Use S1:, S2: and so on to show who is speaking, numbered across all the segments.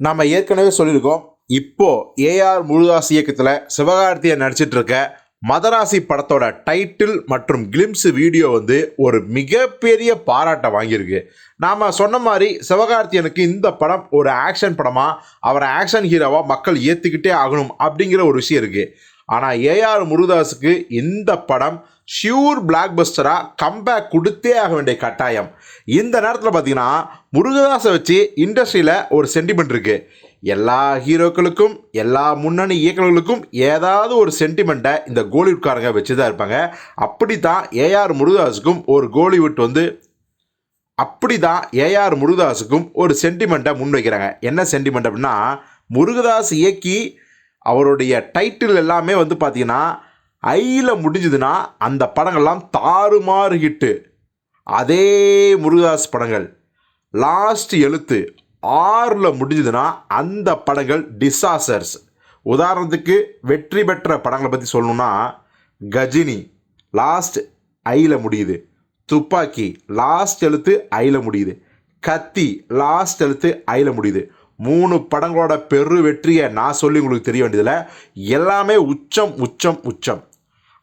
S1: நம்ம ஏற்கனவே சொல்லியிருக்கோம் இப்போ ஏஆர் முழுதாஸ் இயக்கத்தில் சிவகார்த்தியை நடிச்சிட்டு இருக்க மதராசி படத்தோட டைட்டில் மற்றும் கிளிம்ஸ் வீடியோ வந்து ஒரு மிகப்பெரிய பாராட்டை வாங்கியிருக்கு. நாம் சொன்ன மாதிரி சிவகார்த்தியனுக்கு இந்த படம் ஒரு ஆக்ஷன் படமாக அவரை ஆக்ஷன் ஹீரோவாக மக்கள் ஏற்றுக்கிட்டே ஆகணும் அப்படிங்கிற ஒரு விஷயம் இருக்குது ஆனால் ஏஆர் முருகதாஸுக்கு இந்த படம் ஷியூர் பிளாக் பஸ்டராக கம்பேக் கொடுத்தே ஆக வேண்டிய கட்டாயம். இந்த நேரத்தில் பார்த்தீங்கன்னா முருகதாஸை வச்சு இண்டஸ்ட்ரியில் ஒரு சென்டிமெண்ட் இருக்குது எல்லா ஹீரோக்களுக்கும் எல்லா முன்னணி இயக்குநர்களுக்கும் ஏதாவது ஒரு சென்டிமெண்ட்டை இந்த கோலிவுட்காரங்க வச்சு தான் இருப்பாங்க. அப்படி தான் ஏஆர் முருகதாஸுக்கும் ஒரு கோலிவுட் வந்து அப்படி தான் ஏஆர் முருகதாஸுக்கும் ஒரு சென்டிமெண்ட்டை முன்வைக்கிறாங்க. என்ன சென்டிமெண்ட் அப்படின்னா முருகதாஸ் இயக்கி அவருடைய டைட்டில் எல்லாமே வந்து பார்த்தீங்கன்னா ஐயில் முடிஞ்சதுன்னா அந்த படங்கள்லாம் தாறுமாறு ஹிட்டு அதே முருகதாஸ் படங்கள். லாஸ்ட் எழுத்து ஆறில் முடிஞ்சதுன்னா அந்த படங்கள் டிசாஸ்டர்ஸ் உதாரணத்துக்கு வெற்றி பெற்ற படங்களை பற்றி சொல்லணும்னா கஜினி லாஸ்ட் ஐயில் முடியுது. துப்பாக்கி லாஸ்ட் எழுத்து ஐயில் முடியுது. கத்தி லாஸ்ட் எழுத்து ஐயில் முடியுது. மூணு படங்களோட பெரு வெற்றியை நான் சொல்லி உங்களுக்கு தெரிய வேண்டியதில்லை. எல்லாமே உச்சம் உச்சம் உச்சம்.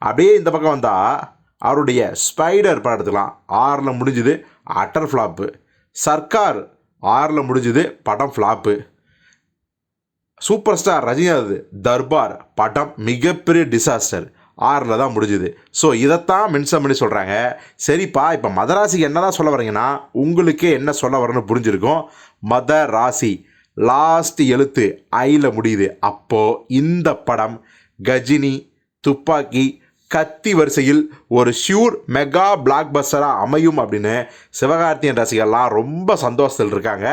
S1: அப்படியே இந்த பக்கம் வந்தால் அவருடைய ஸ்பைடர் படம் எடுத்துக்கலாம். ஆறில் முடிஞ்சுது அட்டர் ஃப்ளாப்பு சர்க்கார் ஆறில் முடிஞ்சுது படம் flop super star Rajinikanth Darbar படம் மிகப்பெரிய டிசாஸ்டர் ஆறில் தான் முடிஞ்சுது. ஸோ இதைத்தான் மென்ஷன் பண்ணி சொல்கிறாங்க சரிப்பா இப்போ மத ராசிக்கு என்ன தான் சொல்ல வரீங்கன்னா உங்களுக்கே என்ன சொல்ல வரேன்னு புரிஞ்சிருக்கும். மத ராசி லாஸ்ட் எழுத்து ஐயில் முடியுது. அப்போது இந்த படம் கஜினி துப்பாக்கி கத்தி வரிசையில் ஒரு ஷியூர் மெகா பிளாக் பஸ்டராக அமையும் அப்படின்னு சிவகார்த்தியன் ரசிகர்லாம் ரொம்ப சந்தோஷத்தில் இருக்காங்க.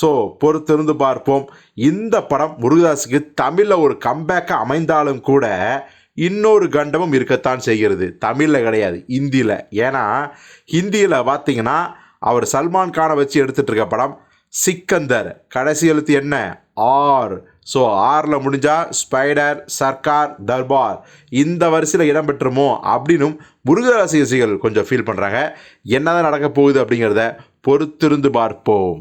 S1: ஸோ பொறுத்திருந்து பார்ப்போம். இந்த படம் முருகதாஸுக்கு தமிழில் ஒரு கம்பேக்காக அமைந்தாலும் கூட இன்னொரு கண்டமும் இருக்கத்தான் செய்கிறது. தமிழில் கிடையாது ஹிந்தியில் ஏன்னா ஹிந்தியில் பார்த்தீங்கன்னா அவர் சல்மான் கானை வச்சு எடுத்துகிட்டு இருக்க படம் சிக்கந்தர். கடைசி எழுத்து என்ன? ஆர். ஸோ ஆரில் முடிஞ்சால் ஸ்பைடர் சர்க்கார் தர்பார் இந்த வரிசையில் இடம்பெற்றுமோ அப்படின்னும் முருகராசி ரசிகர்கள் கொஞ்சம் ஃபீல் பண்ணுறாங்க என்னதான் நடக்க போகுது அப்படிங்கிறத பொறுத்திருந்து பார்ப்போம்.